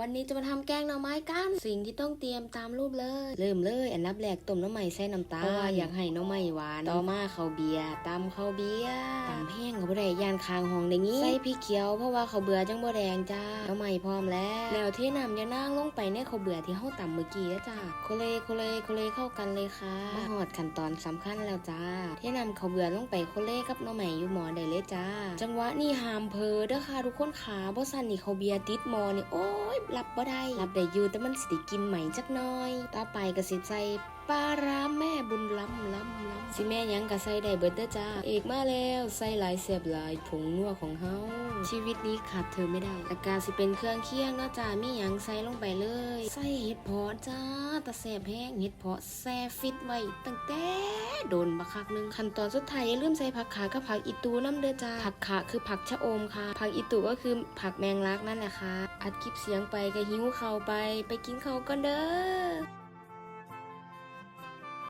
วันนี้จะมาทำแกงหน่อไม้กัน สิ่งที่ต้องเตรียมตามรูปเลย เริ่มเลยอันดับแรกต้มหน้ำใหม่ใส่น้ำตาลอยากให้หน้ำใหม่หวาน ต่อมาข้าวเบียร์ตำข้าวเบียร์ตำแห้งกับบ่ได้ย่านคางห้องได้งี้ใส่พริกเขียวเพราะว่าข้าวเบื่อจังบ่แดงจ้าหน้ำใหม่พร้อมแล้ว แล้วเทน้ำยานางลงไปในข้าวเบื่อที่เฮาตำเมื่อกี้แล้วจ้าโคเลโคเลโคเลเข้ากันเลยค่ะมาหอดขั้นตอนสำคัญแล้วจ้าเทน้ำข้าวเบื่อลงไปโคเลกับหน้ำใหม่อยู่หมอได้เลยจ้า จังหวะนี้ห้ามเพอเด้อค่ะทุกคนขาบ่สั่นนี่ข้าวเบียร์ติดหมอนี่โอ้ยรับบ่ได้ รับได้อยู่แต่มันสิได้กินใหม่จักน่อย ต่อไปก็สิใส่ปลาร้าแม่บุญล้ำล้ำล้ำสิแม่ยังก็ใส่ได้เบิดเด้อจ้า เอกมาแล้วใส่หลายเสียบหลายผงนัวของเฮาชีวิตนี้ขาดเธอไม่ได้แต่การสิเป็นเครื่องเคียงเนาะจ้ามีหยังใส่ลงไปเลย ใส่เห็ดเพาะจ้าตะแสบแห้งเห็ดเพาะแซ่ฟิตไว้ตั้งแต่ โดนบักคักหนึงขั้นตอนสุดท้ายอย่าลืมใส่ผักขากับผักอิตูน้ำเด้อจ้าผักขาคือผักชะอมค่ะ ผักอิตูก็คือผักแมงลักนั่นแหละค่ะอัดคลิปเสียงไปก็หิวเข่าไป ไปกินเข่ากันเด้อ